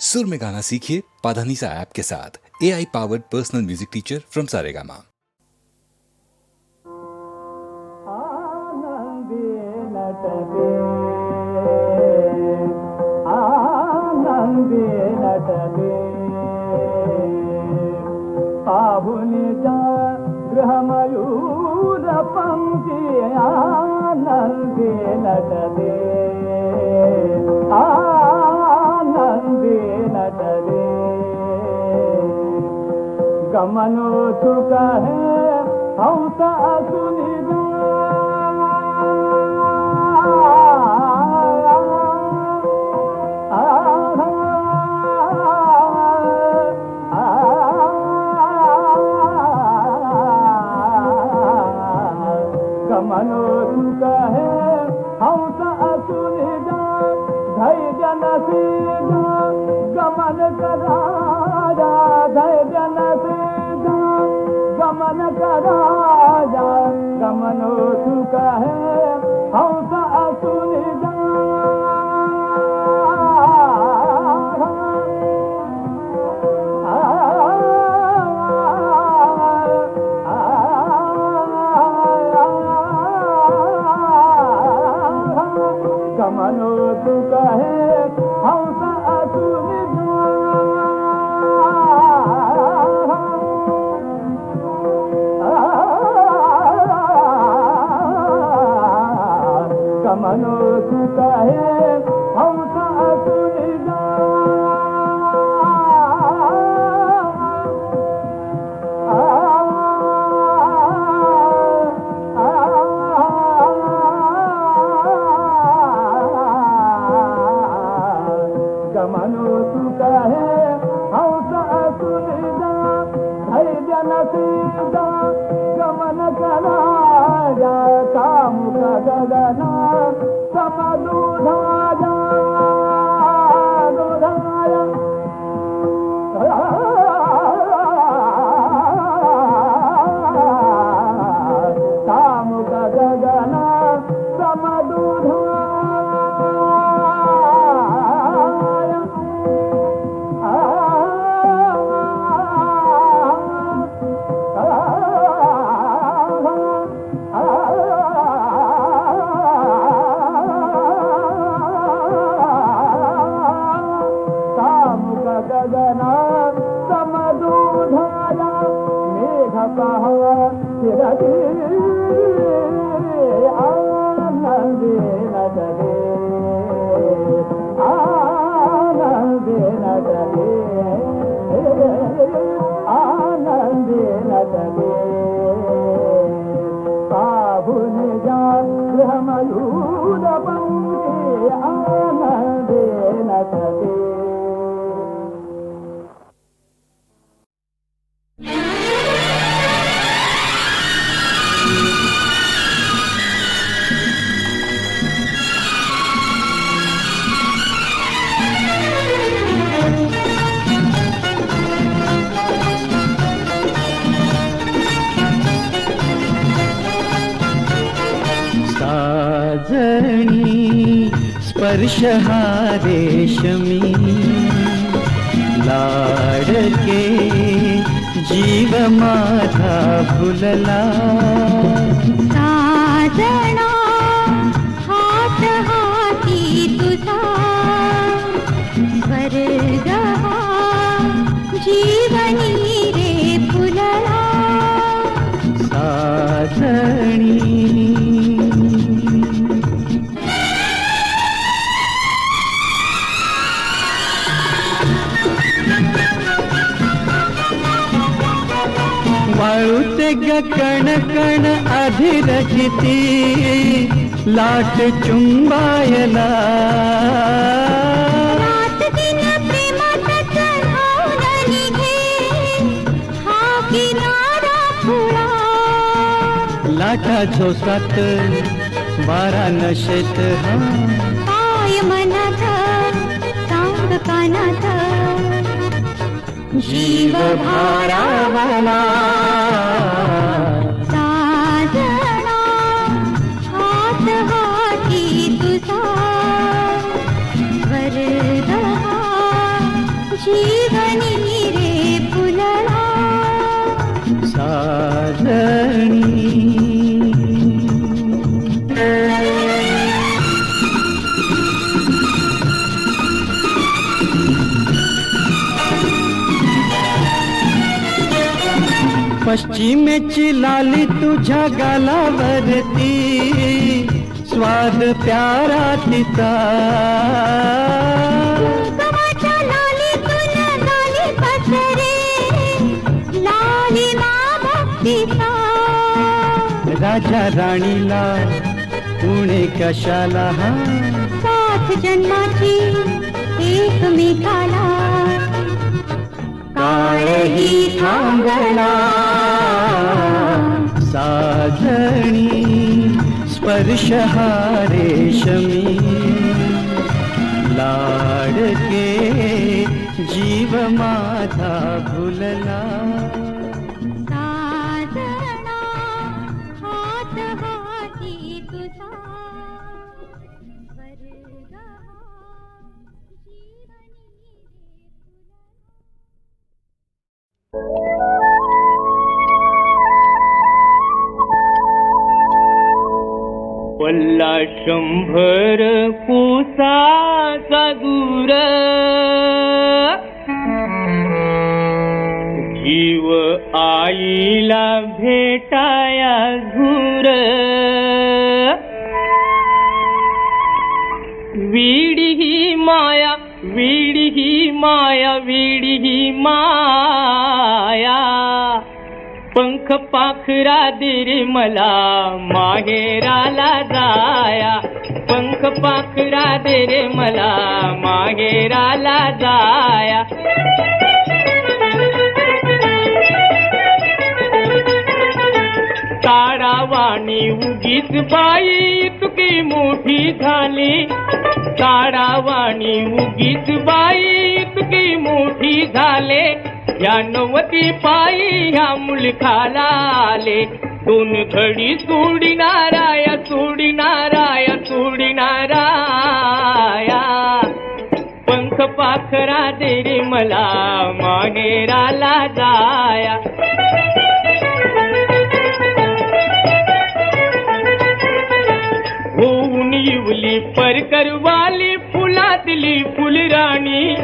सुर में गाना सीखिए पाधानीसा ऐप के साथ। A I powered personal music teacher from Saregama आनंदी नटते पाहुनिजा गृहमयूर गमनो सुख है हंस सुनिदा राजा गमनो सुख है। కమయూరపా रेशमी लाडके जीव माझा फुलला. साजना हात हाती तुझा. स्वर्ग हा जीवनी रे फुलला. साजणी वाळूते ग कण कण लाट चुंबायला. लाटा झोसात वारा नशेत पाय मनात कानात. जीव भारावला पश्चिमेची लाली तुझ्या गालावरती. स्वाद प्यारा तिचा. राजा राणीला पुणे कशाला हा? सात जन्माची एकमेकाला काळही थांबला. साजणी स्पर्श हा रेशमी लाडके जीव माझा भुलला तुझा. पल्ला शंभर कोसाचा दूर जीव आईला भेटाया धूर विडी ही माया विडी ही माया विडी ही माया. पंख पाखरा दिरी मला माहेराला जाया. पंख पाखरा दिरे मला माहेराला जाया. काळावाणी उगीच बाई इतकी मोठी झाली. ताडावाणी उगीच बाई इतकी मोठी झाले. या नवती पायी ह्या मुलखाला आले. दोन घडी सोडिनाराया सोडिनाराया सोडिनाराया पंख पाखरा दे रे मला मानेराला जाया. होऊन येवली परकरवाली फुलातली फुलराणी.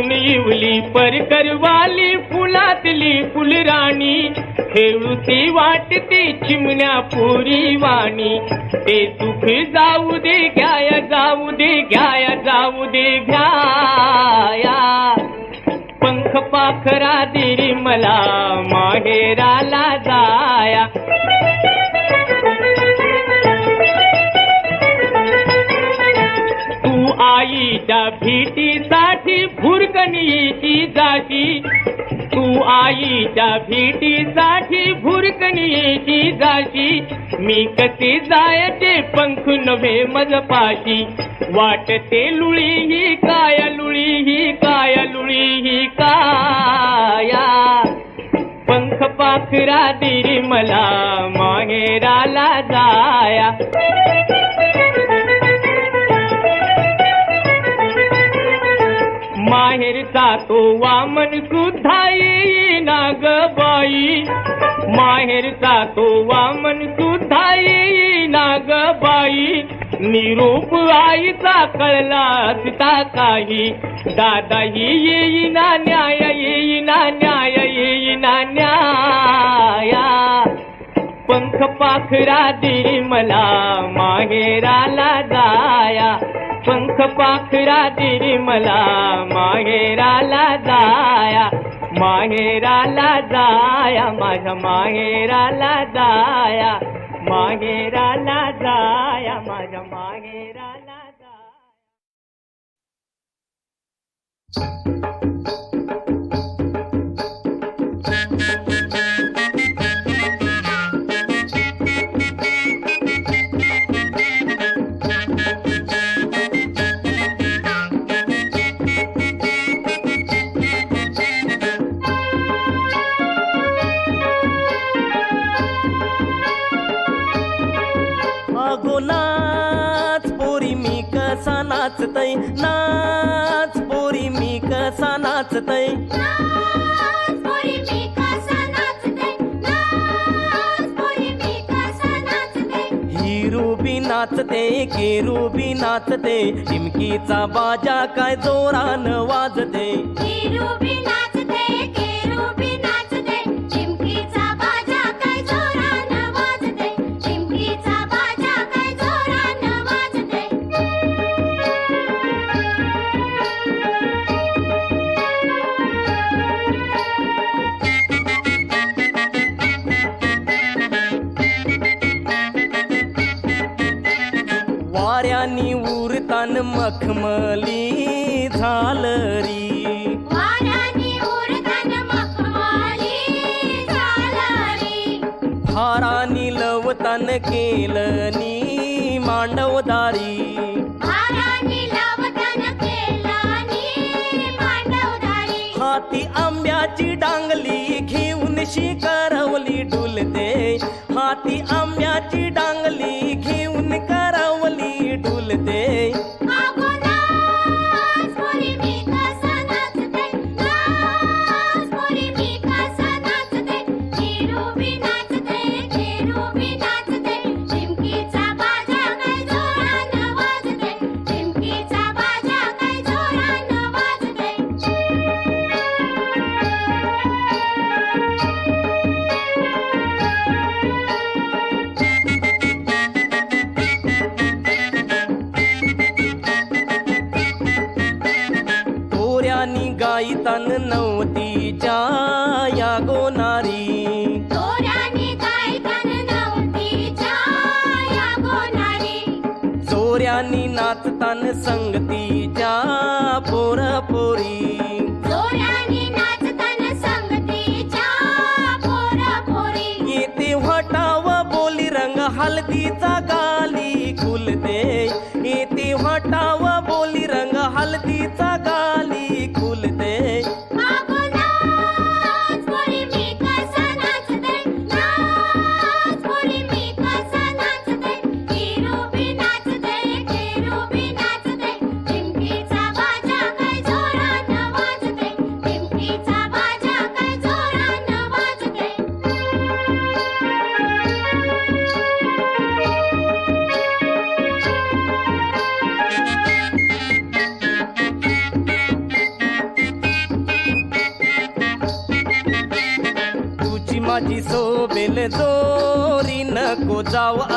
होऊन इवली परकरवाली फुलातली फुलराणी. खेळूती वाटते चिमण्या पुरी वाणी. ते सुख जाऊ दे घ्याया जाऊ दे घ्याया जाऊ दे घ्याया. पंख पाखरा दे मला माहेराला जाया. आईच्या भीतीसाठी भेटीसाठी भुरकणीची जाशी तू आईच्या भेटीसाठी भुरकणीची जाशी मी कसे जायचे पंख नव्हे मजपाशी. वाटते लुळी ही काय लुळी ही काय लुळी ही काया. पंख पाखरा दिरी मला माहेराला जाया. माहेरचा तो वामन सुद्धा येईना ग बाई माहेरचा तो वामन सुद्धा येईना ग बाई निरूप आईचा कळला असता काही. दादाही येईना न्याय येईना न्याय येईना न्याया. पंख पाखरा दे मला माहेराला जाया. पंख पाखरा दिली मला माहेराला जाया माहेराला जाया माझ्या माहेराला जाया माहेराला जाया माझ्या माहेराला जाया. नाच. पोरी मी कसा नाचतय? नाच. पोरी मी कसा नाचतय? हिरूबी नाचते केरूबी नाचते. टिमकीचा बाजा काय जोरान वाजते. मखमली झालरी. हारानी लवतान केलनी मांडवदारी. हाती आंब्याची डांगली घेऊन शिकारवली डुलते. तन नव्हतीच्या या गोनारी चोऱ्यांनी नाचतान संगतीच्या पोर पोरी। येते वाटाव बोली रंग हलदीचा गाली खुलते। येते वाटाव बोली रंग हलदीचा गाली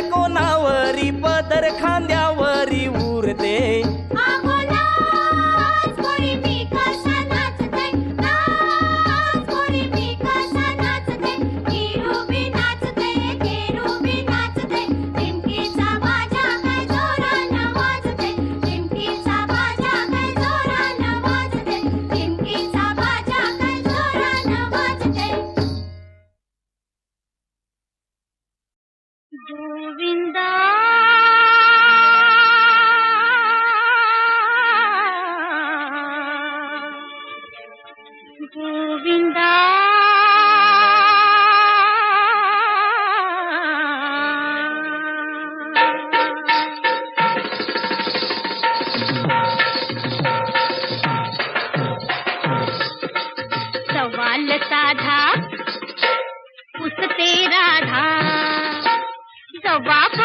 कोणावरी? पदर खांद्यावरी उरते. छाल साधा पुसते धा जवाब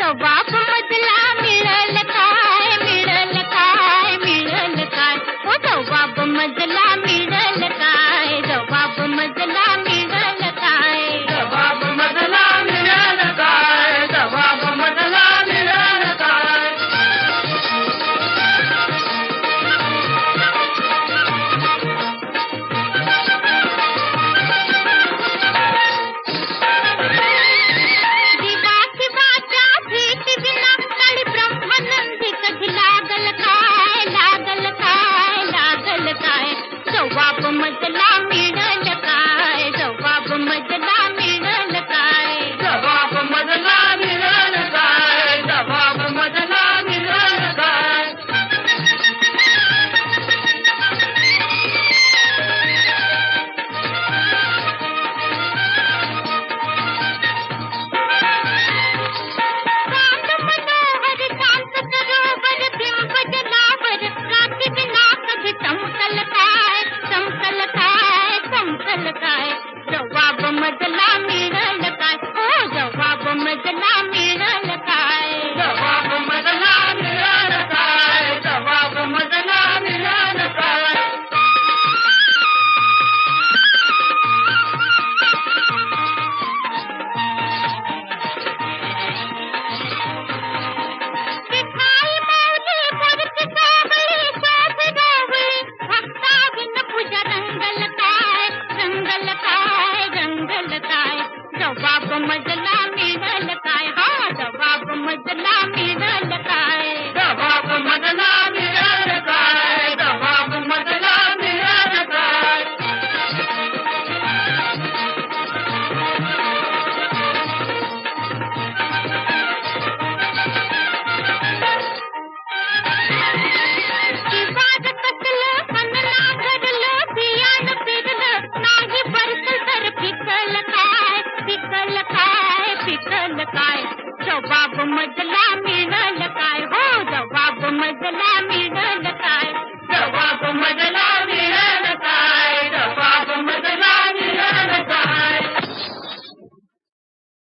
so, Bob. the night.